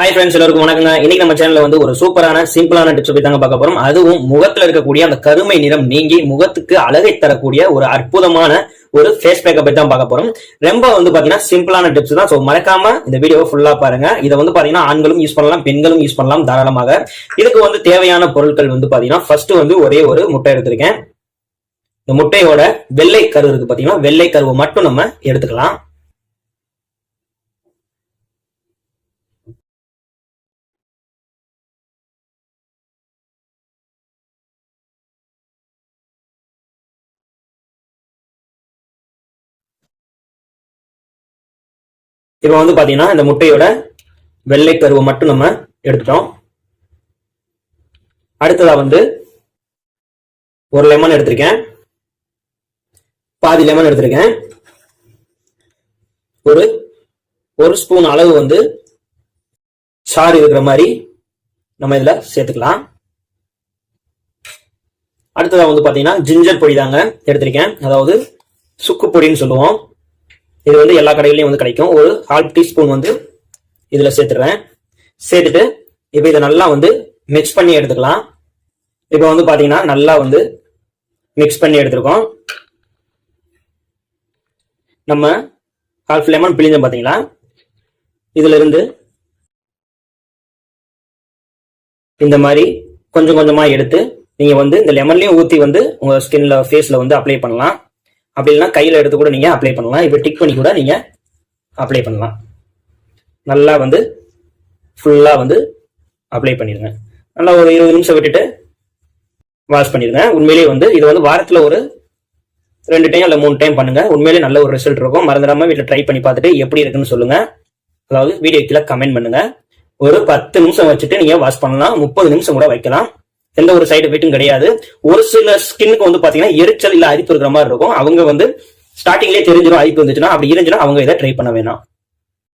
Hi friends எல்லாருக்கும் வணக்கங்க. இன்னைக்கு நம்ம சேனல்ல வந்து ஒரு சூப்பரான சிம்பிளான டிப்ஸ் பத்தி தாங்க பார்க்க போறோம். அதுவும் முகத்துல இருக்கக்கூடிய அந்த கருமை நிறம் நீங்கி முகத்துக்கு அழகை தரக்கூடிய ஒரு அற்புதமான ஒரு ஃபேஸ் பேக்கை பத்தி தான் பார்க்க போறோம். ரொம்ப வந்து பாத்தீங்கன்னா சிம்பிளான டிப்ஸ் தான். ஸோ மறக்காம இந்த வீடியோவை ஃபுல்லா பாருங்க. இதை வந்து பாத்தீங்கன்னா ஆண்களும் யூஸ் பண்ணலாம் பெண்களும் யூஸ் பண்ணலாம் தாராளமாக. இதுக்கு வந்து தேவையான பொருட்கள் வந்து பாத்தீங்கன்னா ஃபர்ஸ்ட் வந்து ஒரே ஒரு முட்டை எடுத்திருக்கேன். இந்த முட்டையோட வெள்ளை கரு இருக்கு பாத்தீங்கன்னா வெள்ளை கருவை மட்டும் நம்ம எடுத்துக்கலாம். இப்போ வந்து பாத்தீங்கன்னா இந்த முட்டையோட வெள்ளை கருவை மட்டும் நம்ம எடுத்துட்டோம். அடுத்ததா வந்து ஒரு லெமன் எடுத்திருக்கேன். பாதி லெமன் எடுத்திருக்கேன். ஒரு ஒரு ஸ்பூன் அளவு வந்து சாறு இருக்கிற மாதிரி நம்ம இதுல சேர்த்துக்கலாம். அடுத்ததா வந்து பாத்தீங்கன்னா ஜிஞ்சர் பொடி தாங்க எடுத்திருக்கேன். அதாவது சுக்கு பொடின்னு சொல்லுவோம். இது வந்து எல்லா கடைகளையும் வந்து கிடைக்கும். ஒரு ஹால் டீஸ்பூன் வந்து இதில் சேர்த்துடுறேன். சேர்த்துட்டு இப்போ இதை நல்லா வந்து மிக்ஸ் பண்ணி எடுத்துக்கலாம். இப்போ வந்து பார்த்தீங்கன்னா நல்லா வந்து மிக்ஸ் பண்ணி எடுத்துருக்கோம். நம்ம ஹால்ஃப் லெமன் பிழிஞ்சோம் பார்த்தீங்களா இதிலிருந்து இந்த மாதிரி கொஞ்சம் கொஞ்சமாக எடுத்து நீங்கள் வந்து இந்த லெமன்லேயும் ஊற்றி வந்து உங்கள் ஸ்கின்ல ஃபேஸில் வந்து அப்ளை பண்ணலாம். அப்படி இல்லைன்னா கையில் எடுத்து கூட நீங்கள் அப்ளை பண்ணலாம். இப்போ டிக் பண்ணி கூட நீங்கள் அப்ளை பண்ணலாம். நல்லா வந்து ஃபுல்லாக வந்து அப்ளை பண்ணிடுங்க நல்லா ஒரு இருபது நிமிஷம் விட்டுட்டு வாஷ் பண்ணிடுங்க உண்மையிலேயே வந்து இது வந்து வாரத்தில் ஒரு ரெண்டு டைம் இல்லை மூணு டைம் பண்ணுங்க. உண்மையிலேயே நல்ல ஒரு ரிசல்ட் இருக்கும். மறந்துடாம வீட்டில் ட்ரை பண்ணி பார்த்துட்டு எப்படி இருக்குன்னு சொல்லுங்க. அதாவது வீடியோ கீழே கமெண்ட் பண்ணுங்க. ஒரு பத்து நிமிஷம் வச்சுட்டு நீங்கள் வாஷ் பண்ணலாம். முப்பது நிமிஷம் கூட வைக்கலாம். எந்த ஒரு சைடு எஃபெக்ட்டும் கிடையாது. ஒரு சில ஸ்கின்னுக்கு வந்து பாத்தீங்கன்னா எரிச்சல் இல்ல அரிப்பு இருக்கிற மாதிரி இருக்கும். அவங்க வந்து ஸ்டார்டிங்லேயே தெரிஞ்சிடும் அரிப்பு வந்துச்சுன்னா அப்படி இருந்துச்சுன்னா அவங்க இதை ட்ரை பண்ண வேணாம்.